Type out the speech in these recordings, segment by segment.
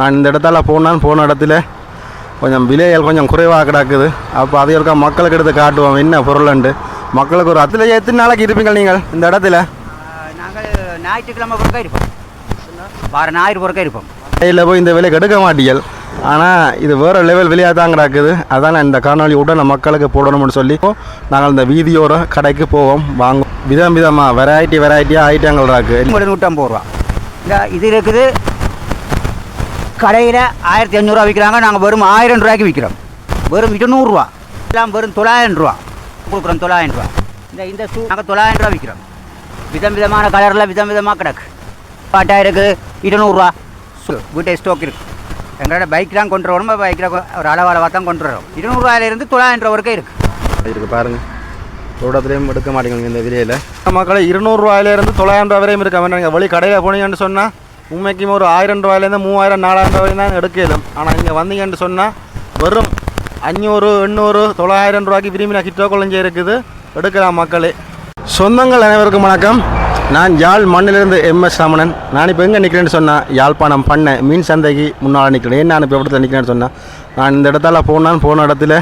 நான் இந்த இடத்தால போனான் போன இடத்துல கொஞ்சம் விலைகள் கொஞ்சம் குறைவாக கிடக்குது. அப்போ அதை இருக்க மக்களுக்கு எடுத்து காட்டுவோம் என்ன பொருள்ண்டு மக்களுக்கு ஒரு அதில் எத்தனை நாளைக்கு இருப்பீங்க நீங்கள் இந்த இடத்துல? நாங்கள் ஞாயிற்றுக்கிழமை பொறுக்க இருப்போம். வார ஞாயிறு பொறுக்க இருப்போம். கடையில் போய் இந்த விலைக்கு எடுக்க மாட்டீங்கள் ஆனால் இது வேறு லெவல் விலையாக தான் கிடக்குது. அதான் நான் இந்த காணொலி உடனே மக்களுக்கு போடணும்னு சொல்லி நாங்கள் இந்த வீதியோர கடைக்கு போவோம் வாங்குவோம். விதம் விதமாக வெரைட்டி வெரைட்டியாக ஐட்டங்கள் இருக்குது நூற்றம்பது ரூபா. இந்த இது இருக்குது கடையில் ஆயிரத்தி அஞ்சூறுரூவா விற்கிறாங்க நாங்கள் வெறும் ஆயிரம் ரூபாய்க்கு விற்கிறோம் வெறும் இருநூறுவா. எல்லாம் வெறும் தொள்ளாயிரம் ரூபா. கொடுக்குறோம் தொள்ளாயிரம் ரூபா. இந்த இந்த ஷூ நாங்கள் தொள்ளாயிரம் ரூபா விற்கிறோம் விதம் விதமான கலரில் விதம் விதமாக கிடக்கு. பாட்டா இருக்குது இருநூறுவா. வீட்டை ஸ்டோக் இருக்குது எங்களோட பைக்கெலாம் கொண்டு வரணும். பைக்கில் ஒரு அளவு அளவாக தான் கொண்டு வரோம் இருநூறுவாயிலிருந்து தொள்ளாயிரம் ரூபா வரைக்கும் இருக்குது இருக்குது பாருங்கள் தோட்டத்துலேயும் எடுக்க மாட்டேங்குது இந்த விலையில். மக்களை இருநூறுவாயிலேருந்து தொள்ளாயிரம் ரூபா வரையும் இருக்க. நீங்கள் வெளி கடையில் போனீங்கன்னு சொன்னால் உண்மைக்கும் ஒரு ஆயிரம் ரூபாயிலேருந்து மூவாயிரம் நாலாயிரம் ரூபாய் தான் எடுக்கலாம் ஆனால் இங்கே வந்தீங்கன்னு சொன்னால் வெறும் அஞ்சூறு எண்ணூறு தொள்ளாயிரம் ரூபாய்க்கு விரும்பின கிட்டோ குழஞ்சி இருக்குது. எடுக்கலாம் மக்களே. சொந்தங்கள் அனைவருக்கும் வணக்கம். நான் யாழ் மண்ணிலிருந்து எம்எஸ் ரமணன் நான் இப்போ எங்கே நிற்கிறேன்னு சொன்னால் யாழ்ப்பாணம் பண்ண மீன் சந்தைக்கு முன்னால் நிற்கிறேன் ஏன் நான் இப்போ இடத்துல நிற்கிறேன்னு சொன்னால் நான் இந்த இடத்துல போனான்னு போன இடத்துல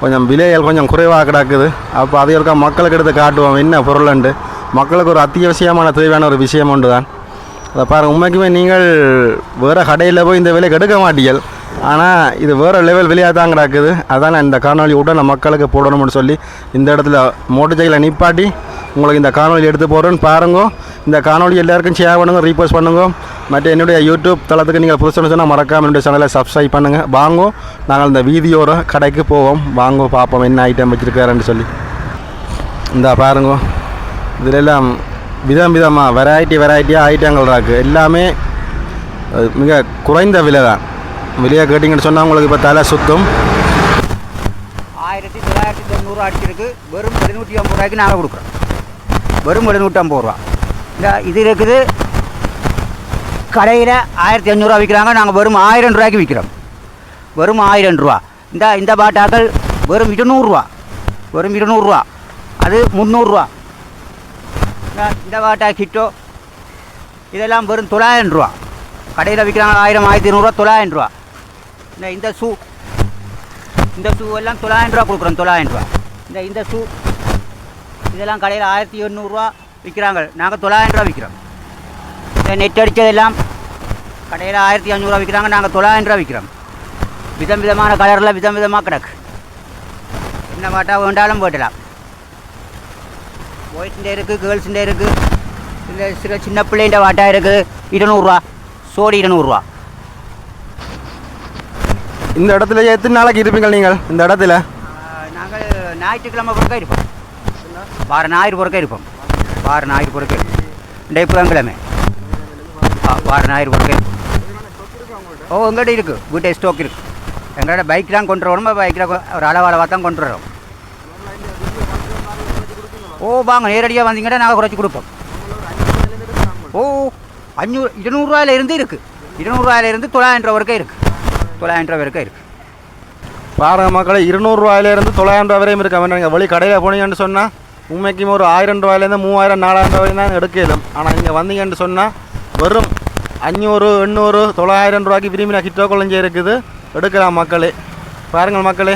கொஞ்சம் விலைகள் கொஞ்சம் குறைவாக கிடக்குது. அப்போ அதை இருக்க மக்களுக்கு எடுத்து காட்டுவோம் என்ன பொருள்ண்டு மக்களுக்கு ஒரு அத்தியாவசியமான தேவையான ஒரு விஷயம் ஒன்று தான் அதை பாருங்கள் உண்மைக்குமே நீங்கள் வேறு கடையில் போய் இந்த விலைக்கு எடுக்க மாட்டீங்கள் ஆனால் இது வேறு லெவல் விலையாக தான் கிடக்குது. அதான் நான் இந்த காணொலி உடனே மக்களுக்கு போடணும்னு சொல்லி இந்த இடத்துல மோட்டர் சைக்கிளை நிப்பாட்டி உங்களுக்கு இந்த காணொலி எடுத்து போடுறேன்னு பாருங்க. இந்த காணொலி எல்லாருக்கும் ஷேர் பண்ணுங்கள் ரீபோஸ்ட் பண்ணுங்க. மற்ற என்னுடைய யூடியூப் தளத்துக்கு நீங்கள் புதுசு சொன்னால் மறக்காமல் என்னுடைய சேனலை சப்ஸ்கிரைப் பண்ணுங்கள் வாங்கோ நாங்கள் இந்த வீதியோர கடைக்கு போவோம். வாங்கோ பார்ப்போம் என்ன ஐட்டம் வச்சுருக்காருன்னு சொல்லி. இந்த பாருங்க இதில் எல்லாம் விதம் விதமாக வெரைட்டி வெரைட்டியாக ஐட்டங்கள் இருக்குது எல்லாமே மிக குறைந்த விலை தான். விலையாக கேட்டிங்கன்னு சொன்னால் உங்களுக்கு இப்போ தலை சுத்தும். ஆயிரத்தி தொள்ளாயிரத்தி தொண்ணூறு அடிச்சிருக்கு. வெறும் எழுநூற்றி ஐம்பது ரூபாய்க்கு நாங்கள் கொடுக்குறோம் வெறும் எழுநூற்றம்பது ரூபா. இந்த இது இருக்குது. கடையில் ஆயிரத்தி அஞ்சூறுரூவா விற்கிறாங்க நாங்கள் வெறும் ஆயிரம் ரூபாய்க்கு விற்கிறோம் வெறும் ஆயிரம் ரூபா. இந்த இந்த பாட்டாக்கள் வெறும் இருநூறுவா வெறும் இருநூறுவா அது முந்நூறுரூவா இந்த இந்த பாட்டா கிட்டோ இதெல்லாம் வெறும் தொள்ளாயிரம் ரூபா. கடையில் விற்கிறாங்க ஆயிரம் ஆயிரத்தி ஐநூறுரூவா தொள்ளாயிரம் ரூபா. இந்த இந்த ஷூ இந்த ஷூ எல்லாம் தொள்ளாயிரம் ரூபா கொடுக்குறோம் தொள்ளாயிரம் ரூபா. இந்த இந்த ஷூ இதெல்லாம் கடையில் ஆயிரத்தி எண்ணூறுரூவா விற்கிறாங்க. நாங்கள் தொள்ளாயிரம் ரூபா விற்கிறோம். இந்த நெட் அடித்ததெல்லாம் கடையில் ஆயிரத்தி அஞ்சூறுரூவா விற்கிறாங்க நாங்கள் தொள்ளாயிரம் ரூபா விற்கிறோம். விதம் விதமான கலரில் விதம் விதமாக கிடக்கு. என்ன பாட்டா வேண்டாலும் போட்டலாம் பாய்ஸுண்டே இருக்குது கேர்ள்ஸுண்டே இருக்குது இல்லை சில சின்ன பிள்ளைண்ட வாட்டா இருக்குது இருநூறுவா சோடி இருநூறுவா இந்த இடத்துல எத்தனை நாளைக்கு இருப்பீங்க நீங்கள் இந்த இடத்துல நாங்கள் ஞாயிற்றுக்கிழமை பொறுக்க இருப்போம் வார ஞாயிறு பொறுக்க இருப்போம் வார ஞாயிறு பொறுக்க இந்த புதன்கிழமை வார ஞாயிறு பொறுக்க இருப்போம் ஓ எங்கள்கிட்ட இருக்குது வீட்டை ஸ்டோக் இருக்குது எங்களோட பைக்கெலாம் கொண்டு வரணும் பைக்கில் ஒரு அளவு அளவாக தான் கொண்டு வரோம் ஓ வாங்க நேரடியாக வந்தீங்கன்னா நாங்கள் குறைச்சி கொடுப்போம். ஓ அஞ்சூறு இருநூறுவாயில இருந்து இருக்குது இருநூறுவாயிலிருந்து தொள்ளாயிரம் ரூபா வரைக்கும் இருக்குது தொள்ளாயிரம் ரூபா வரைக்கும் இருக்குது பாருங்க மக்களை இருநூறுவாயிலேருந்து தொள்ளாயிரம் ரூபா வரையும் இருக்க. நீங்கள் வழி கடையில் போனீங்கன்னு சொன்னால் உண்மைக்கும் ஒரு ஆயிரம் ரூபாயிலேருந்து மூவாயிரம் நாலாயிரம் ரூபாய் தான் எடுக்கலாம் ஆனால் இங்கே வந்தீங்கன்னு சொன்னால் வெறும் அஞ்சூறு எண்ணூறு தொள்ளாயிரம் ரூபாய்க்கு விரும்பின கிட்டோ குழஞ்சி இருக்குது. எடுக்கலாம் மக்களே. பாருங்கள் மக்களே.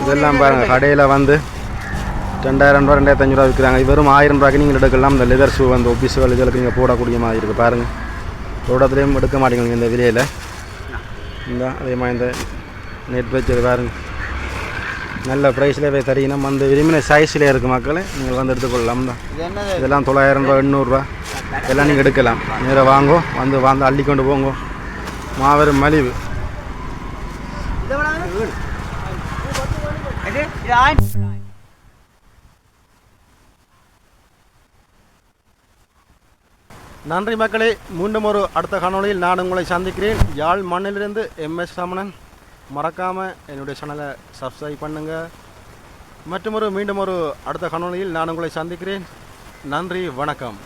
இதெல்லாம் பாருங்கள் கடையில் வந்து ரெண்டாயிரம் ரூபா ரெண்டாயிரத்தி அஞ்சூறுவா விற்கிறாங்க. இது வெறும் ஆயிரம் ரூபாய்க்கு நீங்கள் எடுக்கலாம். இந்த லெதர் ஷூ அந்த ஒபிசுவல் இதற்கு நீங்கள் போடக்கூடிய மாதிரி இருக்குது பாருங்கள் தோட்டத்துலேயும் எடுக்க மாட்டேங்குது இந்த விலையில். இந்த அதே மாதிரி இந்த நெட் வச்சது பாருங்க. நல்ல ப்ரைஸில் போய் தரீங்கன்னா அந்த விரும்பின சைஸில் இருக்குது மக்களே. நீங்கள் வந்து எடுத்துக்கொள்ளலாம். தான் இதெல்லாம் தொள்ளாயிரம் ரூபா எண்ணூறுரூவா எல்லாம் நீங்கள் எடுக்கலாம். நேராக வாங்கோ. வந்து வந்து அள்ளி கொண்டு போங்கோ. மாபெரும் மலிவு இது இது ஆயிரம் நன்றி மக்களே. மீண்டும் ஒரு அடுத்த காணொலியில் நான் உங்களை சந்திக்கிறேன். யாழ் மண்ணிலிருந்து எம்எஸ் சமணன். மறக்காமல் என்னுடைய சேனலை சப்ஸ்கிரைப் பண்ணுங்கள் மற்றும் ஒரு மீண்டும் ஒரு அடுத்த காணொலியில் நான் உங்களை சந்திக்கிறேன். நன்றி வணக்கம்.